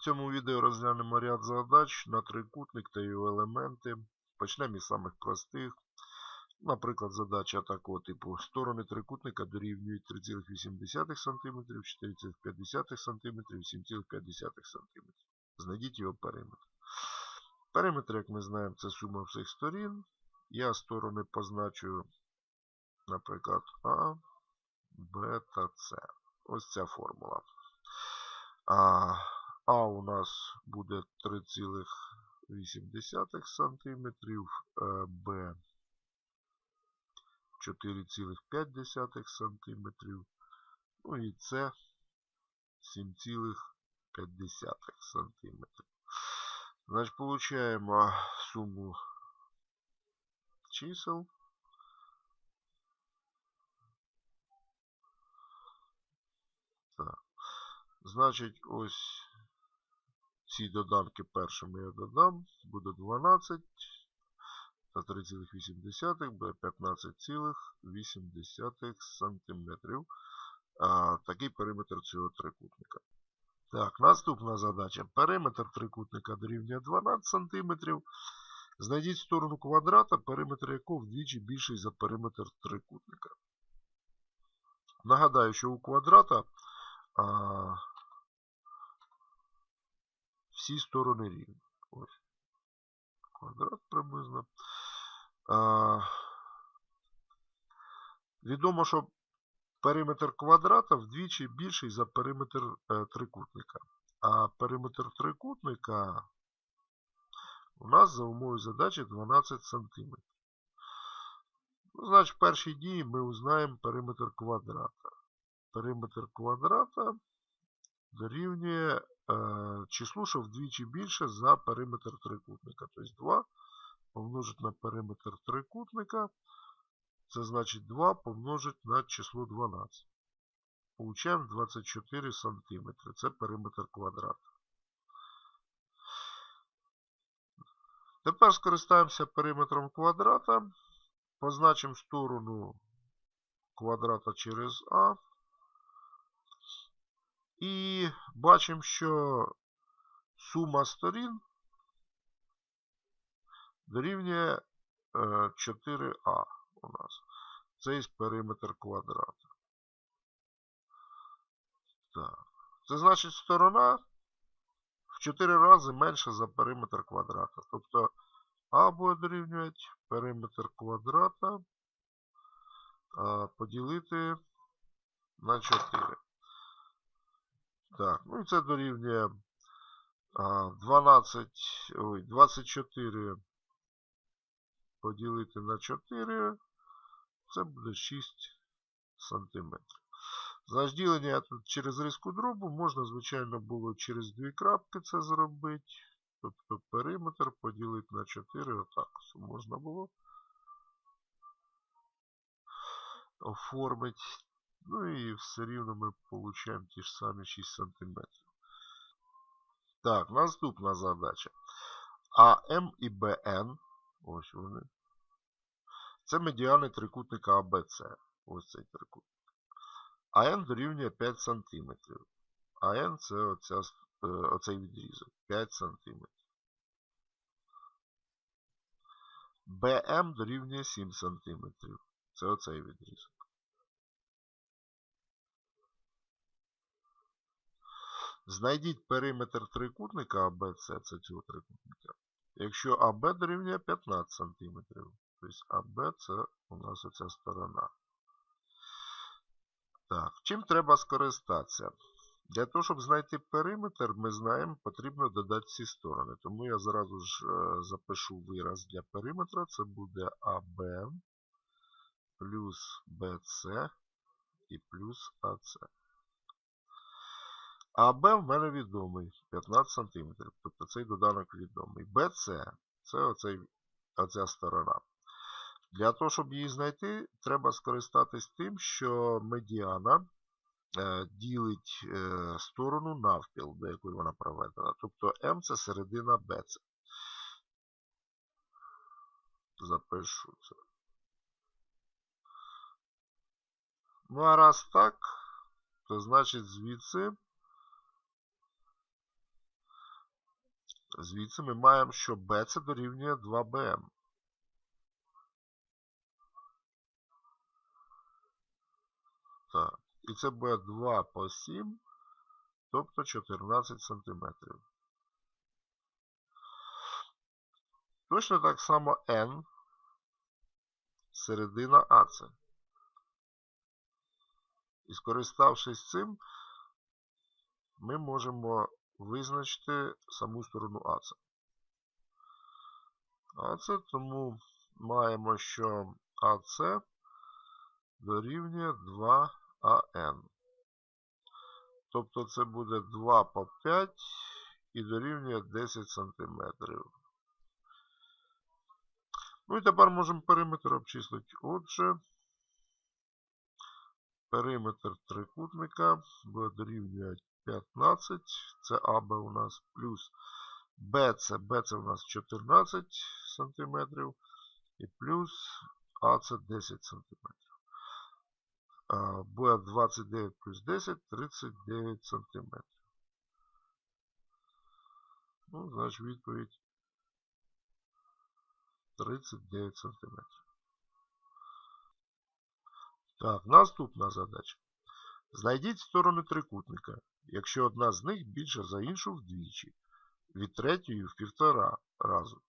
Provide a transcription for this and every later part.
В цьому відео розглянемо ряд задач на трикутник та його елементи. Почнемо із самих простих. Наприклад, задача такого типу. Сторони трикутника дорівнюють 3,8 см, 4,5 см, 7,5 см. Знайдіть його периметр. Периметр, як ми знаємо, це сума всіх сторін. Я сторони позначу, наприклад, А, Б та С. Ось ця формула. А, а у нас буде 3,8 см, Б 4,5 см, ну і С 7,5 см. Значить, получаємо суму чисел. Так. Значить, ось ці доданки першими я додам. Буде 12 та 3,8 буде 15,8 см. Такий периметр цього трикутника. Так, наступна задача. Периметр трикутника дорівнює 12 см. Знайдіть сторону квадрата, периметр якого вдвічі більший за периметр трикутника. Нагадаю, що у квадрата всі сторони рівні. Ось. Квадрат приблизно. А, Відомо, що периметр квадрата вдвічі більший за периметр е, трикутника. А периметр трикутника у нас за умовою задачі 12 см. Ну, значить, в першій дії ми узнаємо периметр квадрата. Периметр квадрата дорівнює числу, що вдвічі більше за периметр трикутника. Тобто 2 помножить на периметр трикутника. Це значить 2 помножить на число 12. Получаємо 24 см. Це периметр квадрата. Тепер скористаємося периметром квадрата. Позначимо сторону квадрата через А. І бачимо, що сума сторін дорівнює 4А у нас. Це є периметр квадрата. Так. Це значить сторона в 4 рази менша за периметр квадрата. Тобто А буде дорівнювати периметр квадрата поділити на 4. Так, ну і це дорівнює 12, ой, 24 поділити на 4. Це буде 6 см. Значить, ділення тут через різку дробу можна, звичайно, було через дві крапки це зробити. Тобто периметр поділити на 4, отак можна було оформити. Ну і все рівно ми отримуємо ті ж самі 6 см. Так, наступна задача. АМ і БН. Ось вони. Це медіани трикутника АБЦ. Ось цей трикутник. АН дорівнює 5 см. АН це оця, оцей відрізок. 5 см. БМ дорівнює 7 см. Це оцей відрізок. Знайдіть периметр трикутника АБЦ, це цього трикутника. Якщо АБ дорівнює 15 см. Тобто АБ це у нас оця сторона. Так, чим треба скористатися? Для того, щоб знайти периметр, ми знаємо, потрібно додати всі сторони. Тому я зразу ж е, запишу вираз для периметра. Це буде АБ плюс БЦ і плюс АЦ. АБ в мене відомий 15 см. Тобто цей доданок відомий. БЦ це оцей, оця сторона. Для того, щоб її знайти, треба скористатись тим, що медіана е, ділить е, сторону навпіл, до якої вона проведена. Тобто М це середина БЦ. Запишу це. Ну, а раз так, то значить звідси Звідси ми маємо, що b це дорівнює 2bm. Так. І це буде 2 по 7, тобто 14 сантиметрів. Точно так само n середина АЦ. І скориставшись цим, ми можемо визначити саму сторону АЦ. АЦ, тому маємо, що АЦ дорівнює 2АН. Тобто це буде 2 по 5 і дорівнює 10 см. Ну і тепер можемо периметр обчислити. Отже, периметр трикутника буде дорівнює 15, це АБ у нас, плюс БЦ, БЦ у нас 14 см, і плюс АЦ 10 см. Буде 29 плюс 10, 39 см. Ну, значить, відповідь 39 см. Так, наступна задача. Знайдіть сторони трикутника, якщо одна з них більша за іншу вдвічі, від третьої в півтора разу,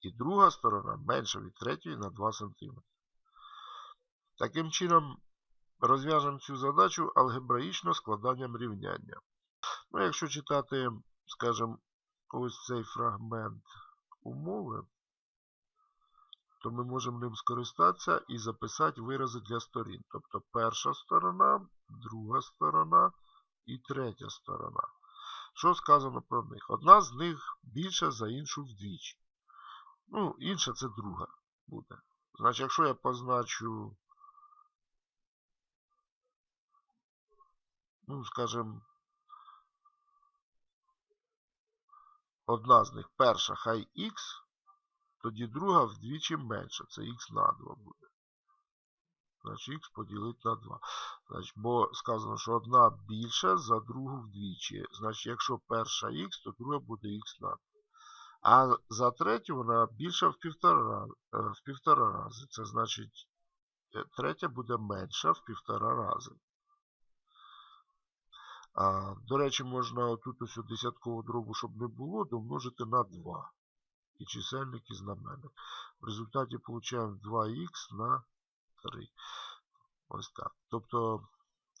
і друга сторона менша від третьої на 2 см. Таким чином, розв'яжемо цю задачу алгебраїчно складанням рівняння. Ну, якщо читати, скажімо, ось цей фрагмент умови, то ми можемо ним скористатися і записати вирази для сторін. Тобто перша сторона, друга сторона і третя сторона. Що сказано про них? Одна з них більша за іншу вдвічі. Ну, інша це друга буде. Значить, якщо я позначу, ну, скажімо, одна з них перша хай х, тоді друга вдвічі менша. Це х на 2 буде. Значить, х поділити на 2. Значить, Бо сказано, що одна більша за другу вдвічі. Значить, якщо перша х, то друга буде х на 2. А за третю вона більша в півтора, в півтора рази. Це значить, третя буде менша в півтора рази. А, До речі, можна тут ось десяткову дробу, щоб не було, домножити на 2 і чисельник і знаменник. В результаті получаємо 2х на 3. Ось так. Тобто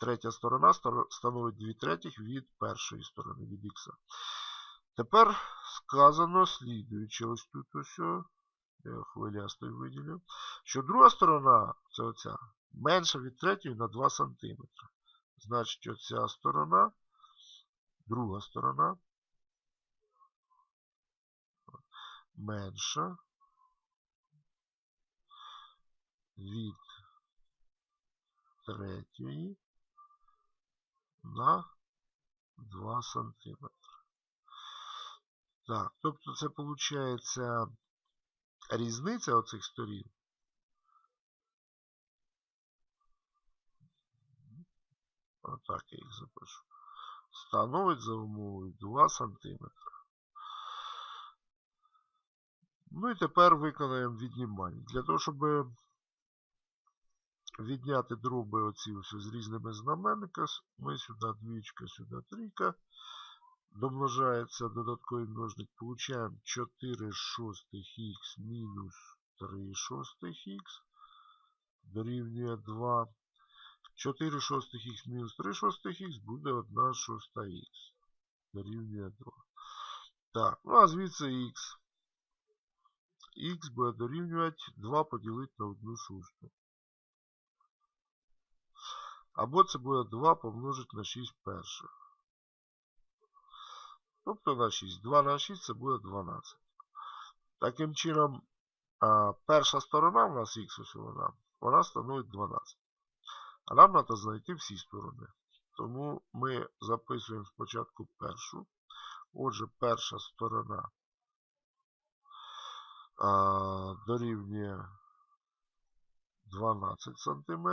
третя сторона становить 2 третіх від першої сторони від х. Тепер сказано слідуючи, ось тут ось, я хвилястий виділю, що друга сторона, це оця, менша від третьої на 2 см. Значить, оця сторона, друга сторона менша від третьої на 2 см. Так, тобто це виходить різниця оцих сторін. Отак я їх запишу. Становить за умовою 2 см. Ну і тепер виконаємо віднімання. Для того, щоб відняти дроби оці ось з різними знаменниками, ми сюди двічка, сюди трійка. Домножається додатковий множник. Получаємо 4 шостих х мінус 3 шостих х дорівнює 2. 4 шостих х мінус 3 шостих х буде 1 шоста х. Дорівнює 2. Так, ну а звідси х х буде дорівнювати 2 поділити на 1 шосту. Або це буде 2 помножити на 6 перших. Тобто на 6. 2 на 6 це буде 12. Таким чином, перша сторона у нас х ось вона, вона становить 12. А нам треба знайти всі сторони. Тому ми записуємо спочатку першу. Отже, перша сторона дорівнює 12 см.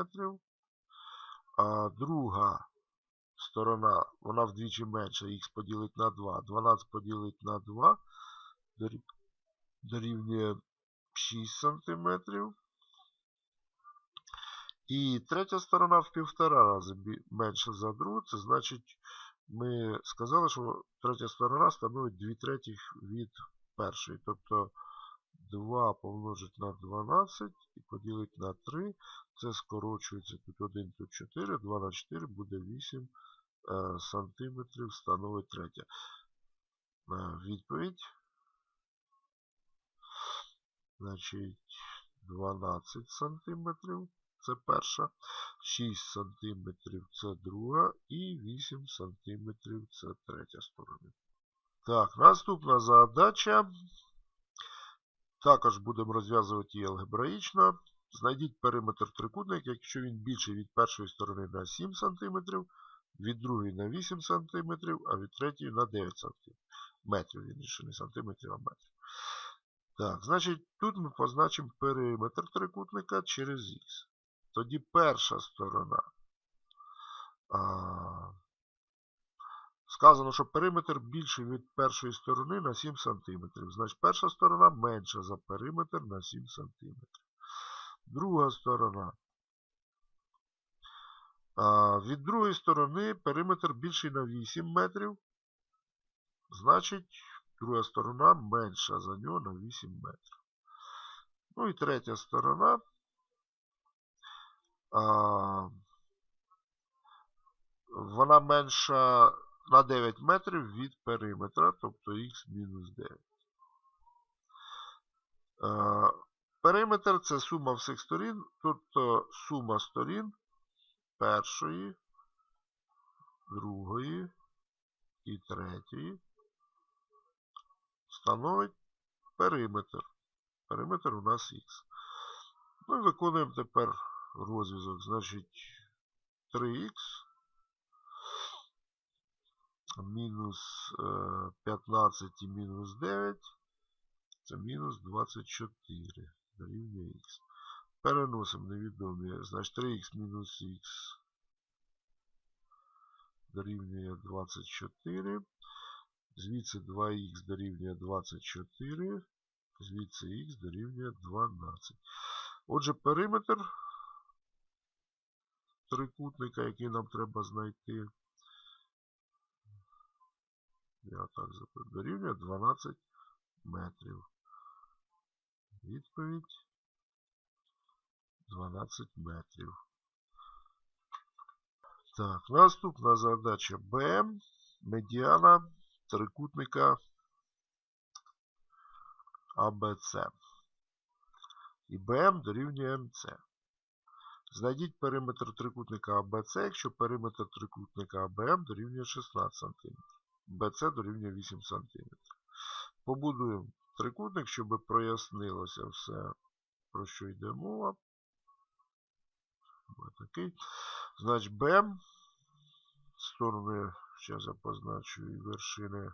А друга сторона, вона вдвічі менша, х поділить на 2. 12 поділить на 2 дорівнює 6 см. І третя сторона в півтора рази менша за другу. Це значить, ми сказали, що третя сторона становить 2 третіх від першої. Тобто 2 помножить на 12 і поділити на 3. Це скорочується тут 1, тут 4. 2 на 4 буде 8 е, сантиметрів становить третя. Е, Відповідь. Значить, 12 сантиметрів. Це перша. 6 сантиметрів це друга. І 8 сантиметрів це третя сторона. Так, наступна задача. Також будемо розв'язувати її алгебраїчно. Знайдіть периметр трикутника, якщо він більший від першої сторони на 7 см, від другої на 8 см, а від третьої на 9 см. Метрів, вірніше, не сантиметрів, а метрів. Так, значить, тут ми позначимо периметр трикутника через х. Тоді перша сторона. А, сказано, що периметр більший від першої сторони на 7 см. Значить, перша сторона менша за периметр на 7 см. Друга сторона. Від другої сторони периметр більший на 8 метрів. Значить, друга сторона менша за нього на 8 метрів. Ну і третя сторона. Вона менша на 9 метрів від периметра, тобто х мінус 9. Периметр це сума всіх сторін, тобто сума сторін першої, другої і третьої становить периметр. Периметр у нас х. Ми виконуємо тепер розв'язок. Значить 3х мінус 15 і мінус 9. Це мінус 24 дорівнює х. Переносимо невідомі. Значить 3х мінус х дорівнює 24. Звідси 2х дорівнює 24. Звідси х дорівнює 12. Отже, периметр трикутника, який нам треба знайти, я так запитаю, дорівнює 12 метрів. Відповідь 12 метрів. Так, наступна задача Б. Медіана трикутника АБЦ. І БМ дорівнює МЦ. Знайдіть периметр трикутника АБЦ, якщо периметр трикутника АБМ дорівнює 16 см. БЦ дорівнює 8 см. Побудуємо трикутник, щоб прояснилося все, про що йде мова. Такий. Значить, БМ. Сторони, зараз я позначу вершини.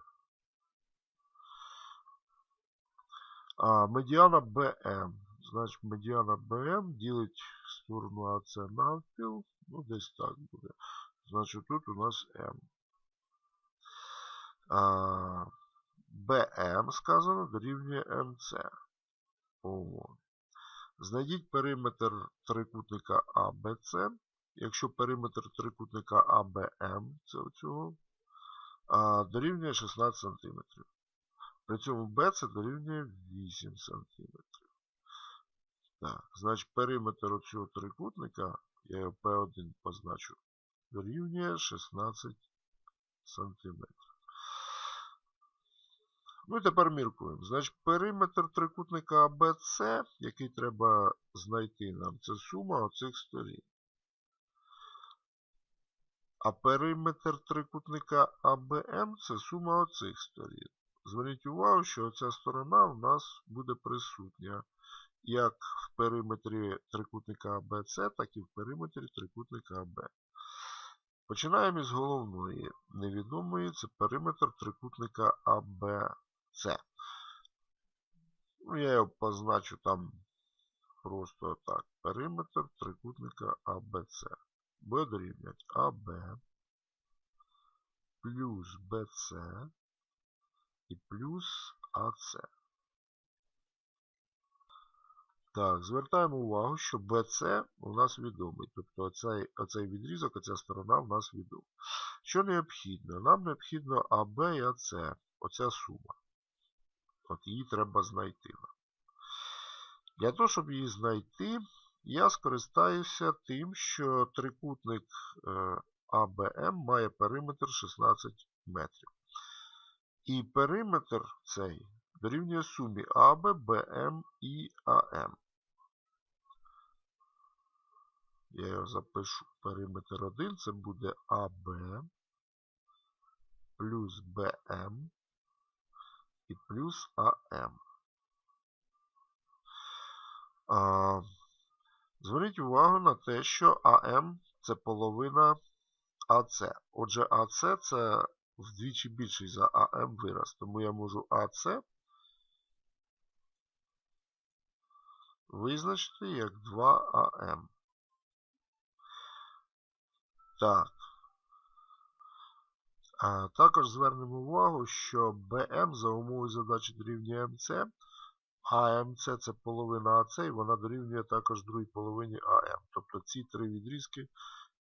А, медіана БМ. Значить, медіана БМ ділить сторону АЦ навпіл. Ну, десь так буде. Значить, тут у нас М. БМ сказано дорівнює МЦ. Ого. Знайдіть периметр трикутника АБЦ. Якщо периметр трикутника АБМ, це оцього, дорівнює 16 см. При цьому BC дорівнює 8 см. Так, значить периметр цього трикутника, я його P1 позначу, дорівнює 16 см. Ну і тепер міркуємо. Значить, периметр трикутника ABC, який треба знайти нам, це сума оцих сторін. А периметр трикутника АБМ це сума оцих сторін. Зверніть увагу, що ця сторона у нас буде присутня як в периметрі трикутника ABC, так і в периметрі трикутника АБ. Починаємо із головної невідомої, це периметр трикутника ABC. Ну, я його позначу там просто так. Периметр трикутника ABC. Буде дорівнювати АБ плюс БЦ і плюс АС. Так, звертаємо увагу, що BC у нас відомий. Тобто оцей, оцей відрізок, оця сторона у нас відома. Що необхідно? Нам необхідно АБ і АС. Оця сума. От її треба знайти. Для того, щоб її знайти, я скористаюся тим, що трикутник е, АБМ має периметр 16 метрів. І периметр цей дорівнює сумі АБ, БМ і АМ. Я його запишу. Периметр 1 це буде АБ плюс БМ і плюс АМ. А, Зверніть увагу на те, що АМ це половина АЦ. Отже, АЦ це вдвічі більший за АМ вираз. Тому я можу АЦ визначити як 2АМ. Так. А, Також звернемо увагу, що БМ за умовою задачі дорівнює МЦ, а МЦ це половина АЦ, і вона дорівнює також другій половині АМ. Тобто ці три відрізки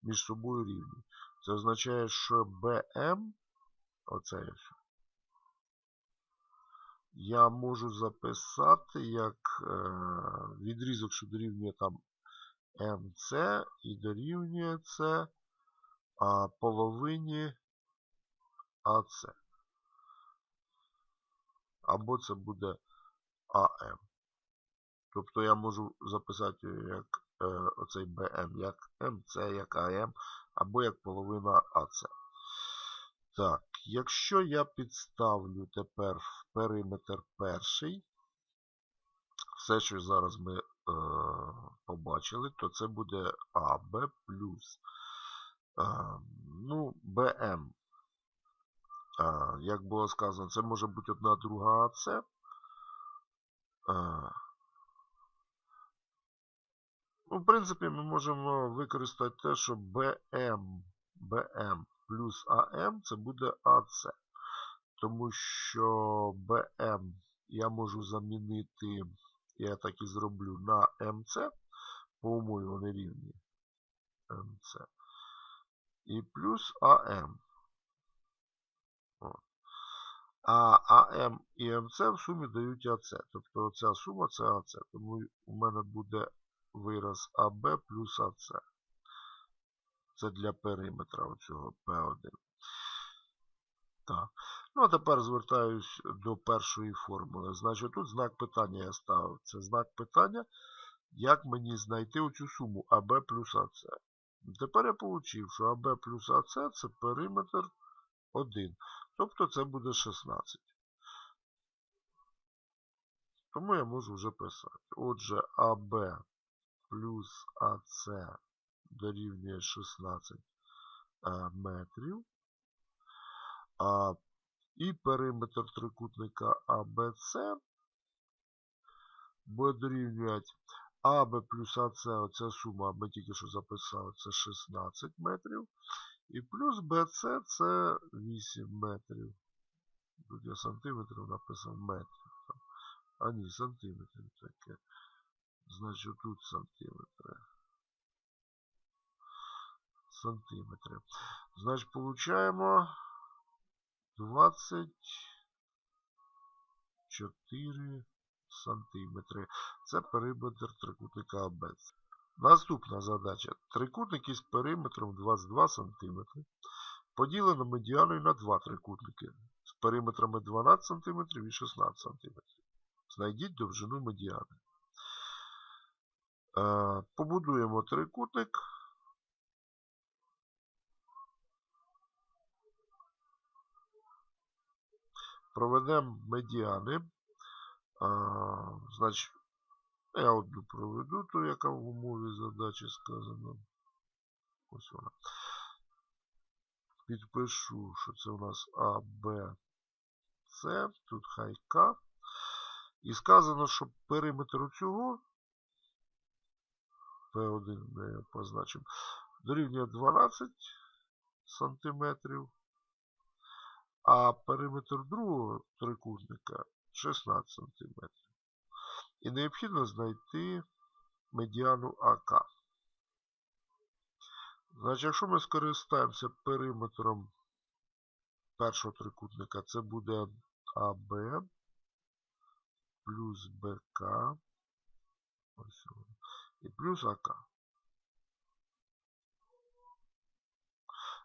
між собою рівні. Це означає, що БМ, оце я можу записати як е, відрізок, що дорівнює там МЦ і дорівнює це а, половині АЦ. Або це буде АМ. Тобто я можу записати як е, оцей БМ, як МЦ, як АМ, або як половина АЦ. Так, якщо я підставлю тепер в периметр перший, все, що зараз ми е, побачили, то це буде АБ плюс е, ну, БМ. Як було сказано, це може бути одна друга АЦ. Ну, в принципі, ми можемо використати те, що BM, BM плюс АМ це буде АЦ. Тому що BM я можу замінити, я так і зроблю, на МЦ. По умові вони рівні. МЦ. І плюс АМ. А АМ і МЦ в сумі дають АЦ. Тобто оця сума це АЦ. Тому у мене буде вираз АБ плюс АЦ. Це для периметра оцього P1. Так. Ну, а тепер звертаюсь до першої формули. Значить, тут знак питання я ставив. Це знак питання, як мені знайти оцю суму АБ плюс АЦ. Тепер я отримав, що АБ плюс АЦ це периметр 1. Тобто це буде 16. Тому я можу вже писати. Отже, АБ плюс АЦ дорівнює 16 метрів. А, І периметр трикутника АБЦ буде дорівнювати АБ плюс АЦ, оця сума, ми тільки що записали, це 16 метрів. І плюс БЦ це 8 метрів. Тут я сантиметрів написав метрів. А ні, сантиметрів таке. Значить тут сантиметри. Сантиметри. Значить, получаємо 24 сантиметри. Це периметр трикутника АБЦ. Наступна задача. Трикутник із периметром 22 см поділено медіаною на два трикутники з периметрами 12 см і 16 см. Знайдіть довжину медіани. Е, побудуємо трикутник. Проведемо медіани. Значить, я одну проведу, ту, яка в умові задачі сказано. Ось вона. Підпишу, що це у нас А, Б, С, тут хай К. І сказано, що периметр цього P1 ми позначимо, дорівнює 12 см, а периметр другого трикутника 16 см. І необхідно знайти медіану АК. Значить, якщо ми скористаємося периметром першого трикутника, це буде АБ плюс БК і плюс АК.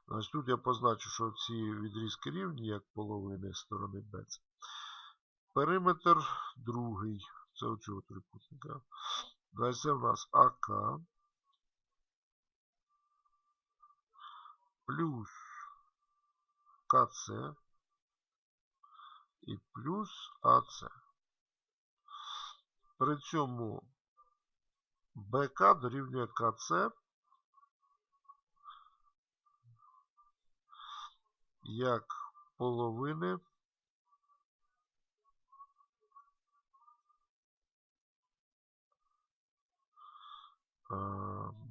Значить, тут я позначу, що ці відрізки рівні, як половини сторони БЦ. Периметр другий, це оцього трикутника. Значить, це в нас АК плюс КЦ і плюс АЦ. При цьому БК дорівнює КЦ як половини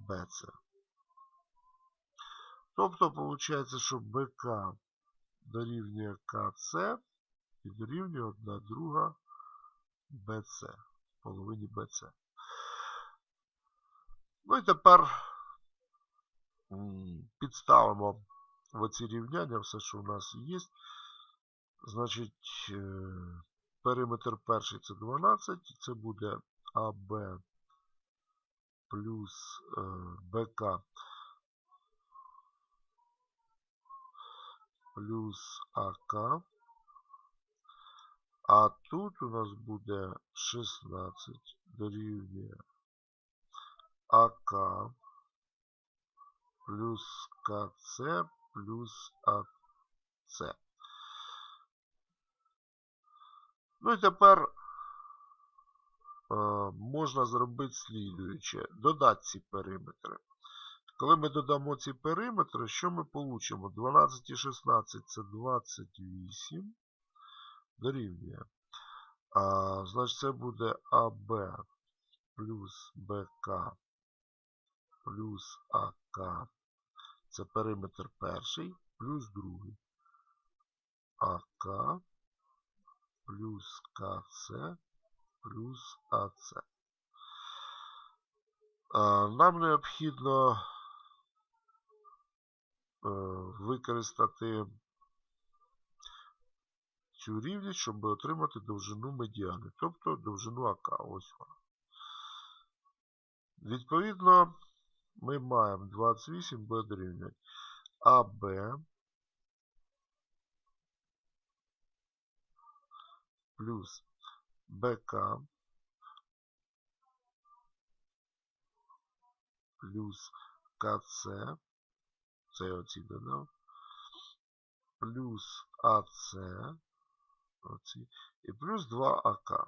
БЦ. Тобто, виходить, що БК дорівнює КЦ і дорівнює 1 друга БЦ. Половині БЦ. Ну і тепер підставимо в оці рівняння все, що у нас є. Значить, периметр перший це 12, це буде АБ плюс БК плюс АК. А тут у нас буде 16 дорівнює АК плюс КЦ плюс АЦ. Ну і тепер можна зробити слідуюче. Додати ці периметри. Коли ми додамо ці периметри, що ми получимо? 12 і 16 це 28 дорівнює. А, Значить, це буде АБ плюс БК плюс АК. Це периметр перший плюс другий. АК плюс КЦ плюс АЦ. Нам необхідно е, використати цю рівність, щоб отримати довжину медіани, тобто довжину АК. Ось вона. Відповідно, ми маємо 28 буде дорівнювати АБ плюс БК плюс КЦ, це я оці додав, плюс АЦ, оці, і плюс 2 АК.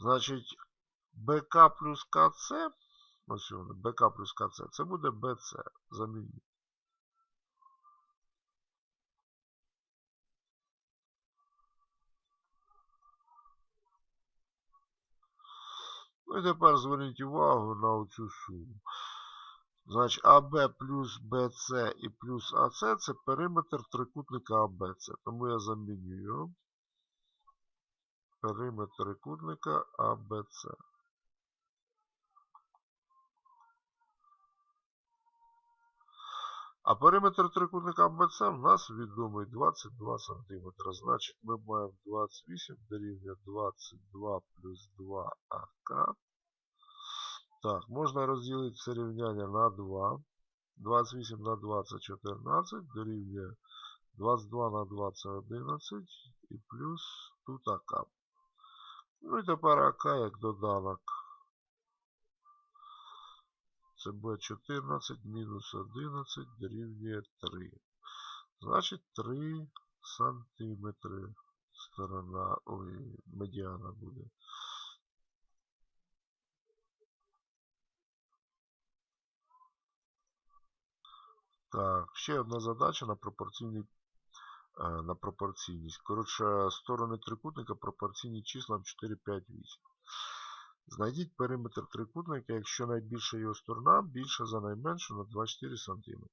Значить, БК плюс КЦ, ось воно, БК плюс КЦ, це буде БЦ. Замініть. Ну і тепер зверніть увагу на цю суму. Значить, АБ плюс БЦ і плюс АЦ це периметр трикутника АБЦ. Тому я замінюю. Периметр трикутника АБЦ. А периметр трикутника АБЦ в нас відомий 22 см. Значить, ми маємо 28 дорівнює 22 плюс 2 АК. Так, можна розділити це рівняння на 2. 28 на 2 це 14, дорівнює 22 на 2 це 11 і плюс тут АК. Ну і тепер АК як доданок. Це буде 14 мінус 11 дорівнює 3. Значить 3 сантиметри сторона, ой, медіана буде. Так, ще одна задача на пропорційний на пропорційність. Коротше, сторони трикутника пропорційні числам 4, 5, 8. Знайдіть периметр трикутника, якщо найбільша його сторона більша за найменшу на 24 см.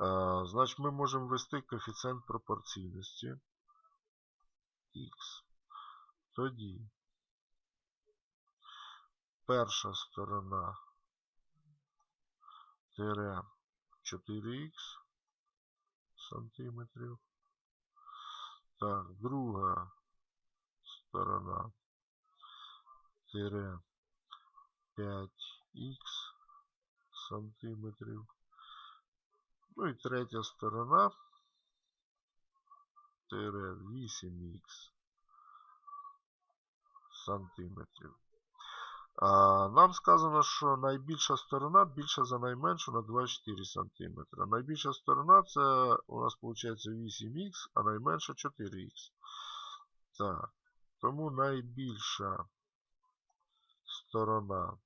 Е, Значить, ми можемо ввести коефіцієнт пропорційності х. Тоді перша сторона тире 4х сантиметрів. Так, друга сторона тире 5х сантиметрів. Ну і третя сторона тире 8х сантиметрів. А, нам сказано, що найбільша сторона більша за найменшу на 24 см. Найбільша сторона це у нас виходить 8х, а найменша 4х. Так. Тому найбільша сторона.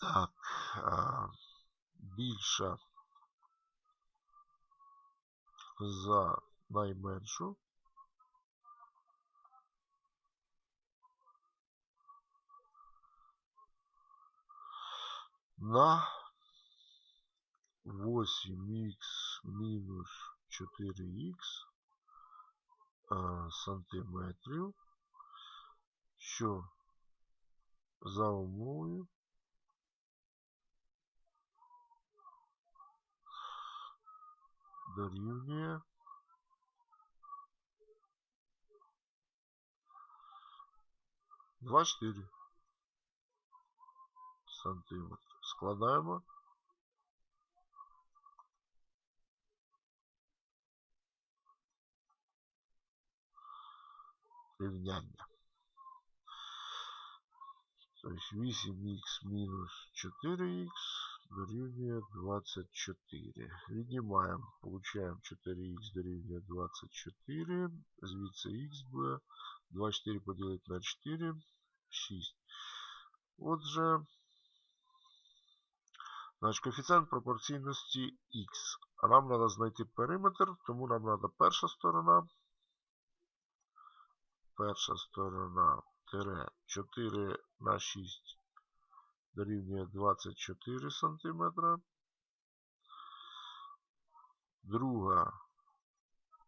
Так. Більша за найменшу. на 8х мінус 4х е, сантиметрів, що за умовою дорівнює два чотири сантиметри. Складаємо. Рівняння. Тобто 8х мінус 4х дорівнює 24. Віднімаємо, получаємо 4х дорівнює 24. Звідси х буде 24 поділити на 4, 6. Отже, Значить, коефіцієнт пропорційності х. А нам треба знайти периметр, тому нам треба перша сторона. Перша сторона тире 4 на 6 дорівнює 24 см. Друга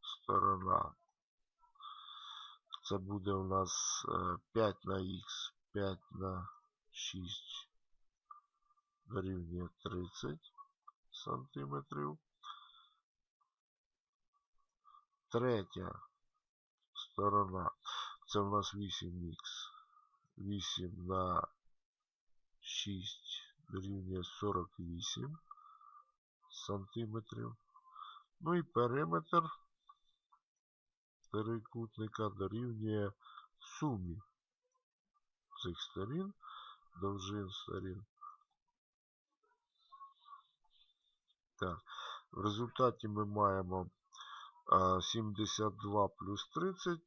сторона. Це буде у нас 5 на х, 5 на 6 дорівнює 30 сантиметрів. Третя сторона це у нас 8х. 8 на 6 дорівнює 48 сантиметрів. Ну і периметр трикутника дорівнює сумі цих сторін, довжин сторін. Так, в результаті ми маємо 72 плюс 30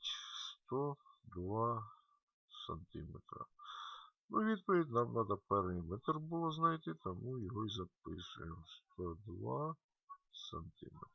102 сантиметра. Ну, відповідь нам треба периметр було знайти, тому його і записуємо. 102 сантиметра.